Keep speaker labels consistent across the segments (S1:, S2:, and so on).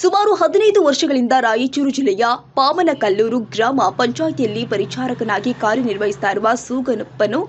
S1: ಸುಮಾರು ಹದಿನೈದು ವರ್ಷಗಳಿಂದ ರಾಯಚೂರು ಜಿಲ್ಲೆಯ ಪಾಮನಕಲ್ಲೂರು ಗ್ರಾಮ ಪಂಚಾಯಿತಿಯಲ್ಲಿ ಪರಿಚಾರಕನಾಗಿ ಕಾರ್ಯನಿರ್ವಹಿಸುತ್ತಾ ಇರುವ ಸೂಗನಪ್ಪನು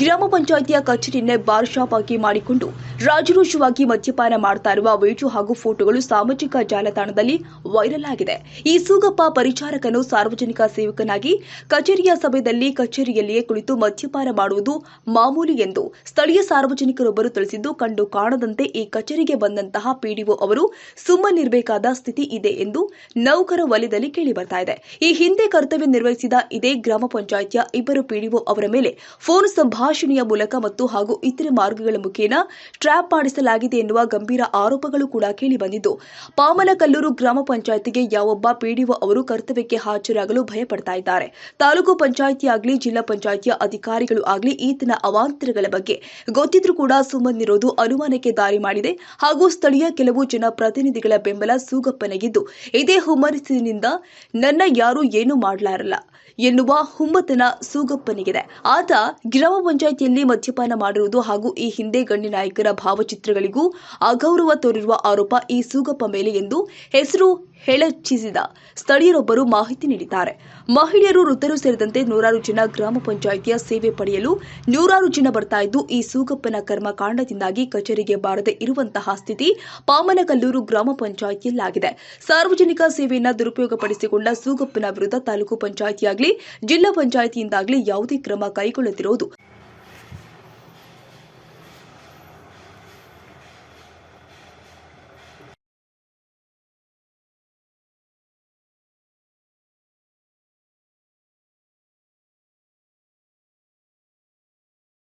S1: ಗ್ರಾಮ ಪಂಚಾಯಿತಿಯ ಕಚೇರಿಯನ್ನೇ ಬಾರ್ ಶಾಪ್ ಆಗಿ ಮಾಡಿಕೊಂಡು ರಾಜರೋಷವಾಗಿ ಮದ್ಯಪಾನ ಮಾಡ್ತಾ ಇರುವ ವಿಡಿಯೋ ಹಾಗೂ ಫೋಟೋಗಳು ಸಾಮಾಜಿಕ ಜಾಲತಾಣದಲ್ಲಿ ವೈರಲ್ ಆಗಿದೆ. ಈ ಸೂಗಪ್ಪ ಪರಿಚಾರಕನು ಸಾರ್ವಜನಿಕ ಸೇವಕನಾಗಿ ಕಚೇರಿಯ ಸಭೆಯಲ್ಲಿ ಕಚೇರಿಯಲ್ಲಿಯೇ ಕುಳಿತು ಮದ್ಯಪಾನ ಮಾಡುವುದು ಮಾಮೂಲಿ ಎಂದು ಸ್ಥಳೀಯ ಸಾರ್ವಜನಿಕರೊಬ್ಬರು ತಿಳಿಸಿದ್ದು, ಕಂಡು ಕಾಣದಂತೆ ಈ ಕಚೇರಿಗೆ ಬಂದಂತಹ ಪಿಡಿಒ ಅವರು ಸುಮ್ಮನಿರಬೇಕಾದ ಸ್ಥಿತಿ ಇದೆ ಎಂದು ನೌಕರ ವಲಯದಲ್ಲಿ ಕೇಳಿ ಬರ್ತಾ ಇದೆ. ಈ ಹಿಂದೆ ಕರ್ತವ್ಯ ನಿರ್ವಹಿಸಿದ ಇದೇ ಗ್ರಾಮ ಪಂಚಾಯಿತಿಯ ಇಬ್ಬರು ಪಿಡಿಒ ಅವರ ಮೇಲೆ ಫೋನ್ ಸಂಭಾಷಣೆಯ ಮೂಲಕ ಮತ್ತು ಹಾಗೂ ಇತರೆ ಮಾರ್ಗಗಳ ಮುಖೇನ ಟ್ರ್ಯಾಪ್ ಮಾಡಿಸಲಾಗಿದೆ ಎನ್ನುವ ಗಂಭೀರ ಆರೋಪಗಳು ಕೂಡ ಕೇಳಿಬಂದಿದ್ದು ಪಾಮಲಕಲ್ಲೂರು ಗ್ರಾಮ ಪಂಚಾಯಿತಿಗೆ ಯಾವೊಬ್ಬ ಪಿಡಿಒ ಅವರು ಕರ್ತವ್ಯಕ್ಕೆ ಹಾಜರಾಗಲು ಭಯಪಡ್ತಾ ಇದ್ದಾರೆ. ತಾಲೂಕು ಪಂಚಾಯಿತಿ ಆಗಲಿ, ಜಿಲ್ಲಾ ಪಂಚಾಯಿತಿಯ ಅಧಿಕಾರಿಗಳು ಆಗಲಿ ಈತನ ಅವಾಂತರಗಳ ಬಗ್ಗೆ ಗೊತ್ತಿದ್ರೂ ಕೂಡ ಸುಮ್ಮನಿರೋದು ಅನುಮಾನಕ್ಕೆ ದಾರಿ ಮಾಡಿದೆ. ಹಾಗೂ ಸ್ಥಳೀಯ ಕೆಲವು ಜನಪ್ರತಿನಿಧಿಗಳ ಬೆಂಬಲ ಸೂಗಪ್ಪನಿಗಿದ್ದು ಇದೇ ಹುಮ್ಮನಸ್ಸಿನಿಂದ ನನ್ನ ಯಾರು ಏನೂ ಮಾಡಲಾರಲ್ಲ ಎನ್ನುವ ಹುಮ್ಮತನ ಸೂಗಪ್ಪನಿಗಿದೆ. ಆತ ಗ್ರಾಮ ಪಂಚಾಯಿತಿಯಲ್ಲಿ ಮದ್ಯಪಾನ ಮಾಡಿರುವುದು ಹಾಗೂ ಈ ಹಿಂದೆ ಗಣ್ಯ ನಾಯಕರ ಭಾವಚಿತ್ರಗಳಿಗೂ ಅಗೌರವ ತೋರಿರುವ ಆರೋಪ ಈ ಸೂಗಪ್ಪ ಮೇಲೆ ಎಂದು ಹೆಸರು ಹೆಳಚಿಸಿದ ಸ್ಥಳೀಯರೊಬ್ಬರು ಮಾಹಿತಿ ನೀಡಿದ್ದಾರೆ. ಮಹಿಳೆಯರು, ವೃದ್ಧರು ಸೇರಿದಂತೆ ನೂರಾರು ಜನ ಗ್ರಾಮ ಪಂಚಾಯಿತಿಯ ಸೇವೆ ಪಡೆಯಲು ನೂರಾರು ಜನ ಬರ್ತಾ ಇದ್ದು, ಈ ಸೂಗಪ್ಪನ ಕರ್ಮಕಾಂಡದಿಂದಾಗಿ ಕಚೇರಿಗೆ ಬಾರದೆ ಇರುವಂತಹ ಸ್ಥಿತಿ ಪಾಮನಕಲ್ಲೂರು ಗ್ರಾಮ ಪಂಚಾಯಿತಿಯಲ್ಲಾಗಿದೆ. ಸಾರ್ವಜನಿಕ ಸೇವೆಯನ್ನು ದುರುಪಯೋಗಪಡಿಸಿಕೊಂಡ ಸೂಗಪ್ಪನ ವಿರುದ್ಧ ತಾಲೂಕು ಪಂಚಾಯಿತಿಯಾಗಲಿ, ಜಿಲ್ಲಾ ಪಂಚಾಯಿತಿಯಿಂದಾಗಲಿ ಯಾವುದೇ ಕ್ರಮ ಕೈಗೊಳ್ಳದಿರುವುದು.